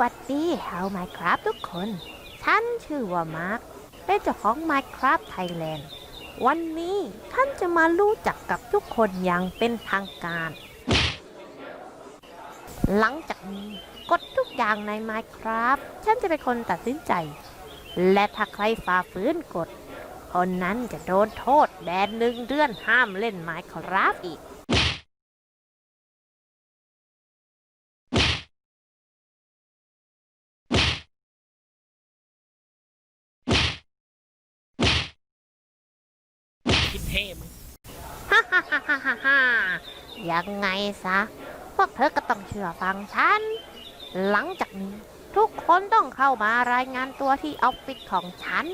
วัสดีชาว Minecraft ทุกคน ฉันชื่อว่ามาร์ค เป็นเจ้าของ Minecraft Thailand วันนี้ท่านจะมารู้จักกับทุกคนอย่างเป็นทางการ หลังจากนี้กฎทุกอย่างใน Minecraft ฉันจะเป็นคนตัดสินใจ และถ้าใครฝ่าฝืนกฎ คนนั้นจะโดนโทษแบนหนึ่งเดือนห้ามเล่น Minecraft อีก คิดเท่มึงฮ่าฮ่าฮ่าฮ่าฮ่าฮ่ายังไงซะ พวกเธอก็ต้องเชื่อฟังฉัน หลังจากนี้ทุกคนต้องเข้ามารายงานตัวที่ออฟฟิศของฉัน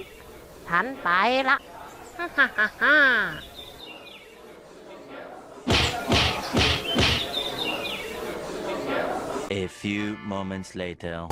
ฉันไปละฮ่าฮ่าฮ่าฮ่า A few moments later.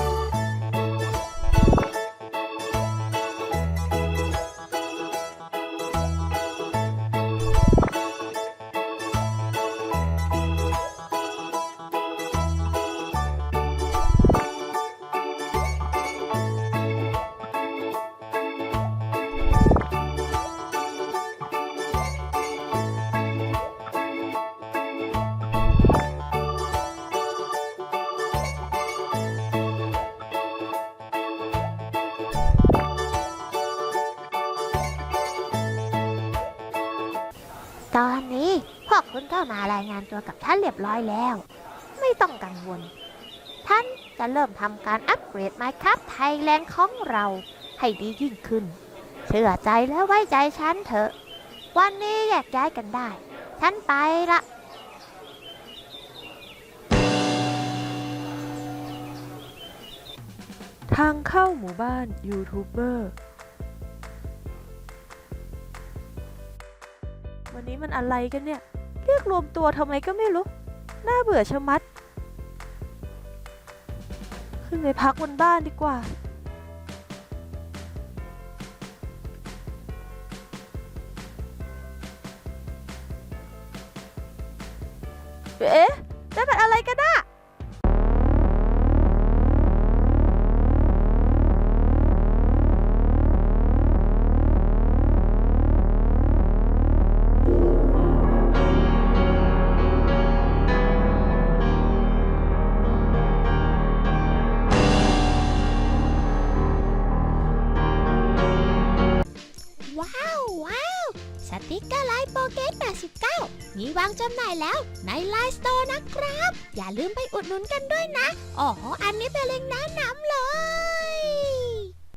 ตอนนี้พวกคุณเข้ามารายงานตัวกับฉันเรียบร้อยแล้ว ไม่ต้องกังวล ท่านจะเริ่มทำการอัปเกรด Minecraft Thailand ของเราให้ดียิ่งขึ้น เชื่อใจและไว้ใจฉันเถอะ วันนี้แยกย้ายกันได้ ฉันไปละทางเข้าหมู่บ้านยูทูบเบอร์ วันนี้มันอะไรกันเนี่ย เรียกรวมตัวทำไมก็ไม่รู้ น่าเบื่อชะมัด ขึ้นไปพักบนบ้านดีกว่า เอ๊ะนั่นมันอะไรกันน่ะ ติกเกอร์ไลน์โปเกต89 มีวางจำหน่ายแล้วในไลน์สโตร์นะครับ อย่าลืมไปอุดหนุนกันด้วยนะ อ๋อ อันนี้เป็นเล็งแนะนำเลย